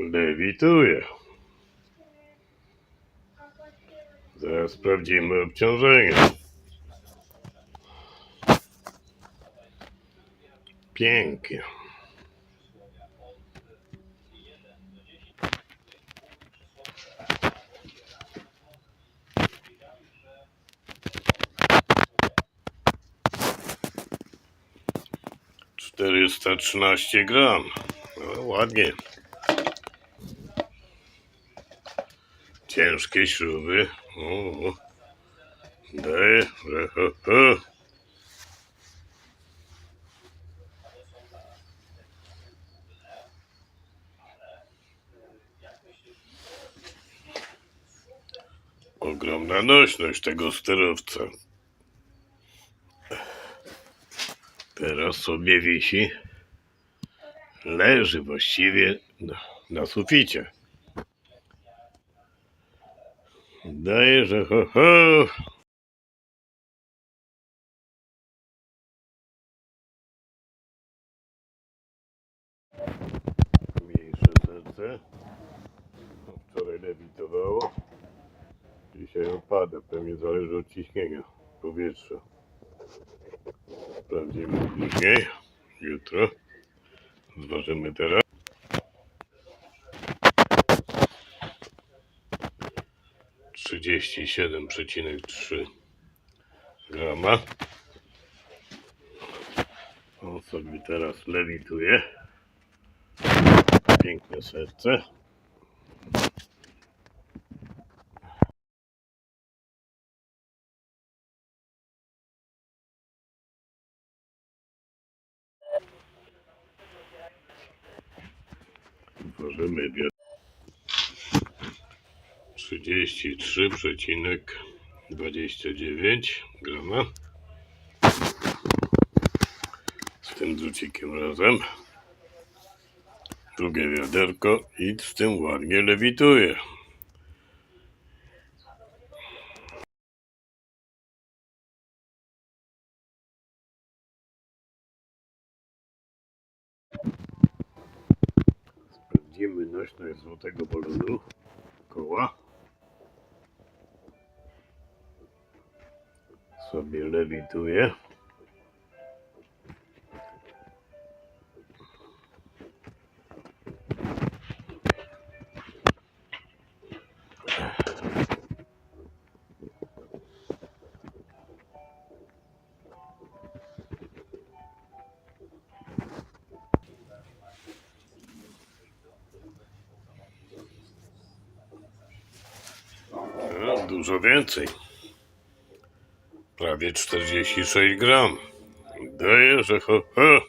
Lewituje. Zaraz sprawdzimy obciążenie. Pięknie. Czterysta trzynaście gram. No, ładnie. Ciężkie śruby. O. Ogromna nośność tego sterowca. Teraz sobie wisi. Leży właściwie na, na suficie. Daje, że ho, ho. Mniejsze serce. Wczoraj lewitowało. Dzisiaj opada. Pewnie zależy od ciśnienia powietrza. Sprawdzimy później. Jutro. Zważymy teraz. Trzydzieści siedem przecinek trzy grama. On sobie teraz lewituje. Piękne serce. Ważymy wiatr. 33,29 grama. Z tym drucikiem razem. Drugie wiaderko i z tym ładnie lewituje. Sprawdzimy nośność złotego balonu koła. Sobie lewituje. No, dużo więcej. Prawie 46 gram. Daje, że ho, ho.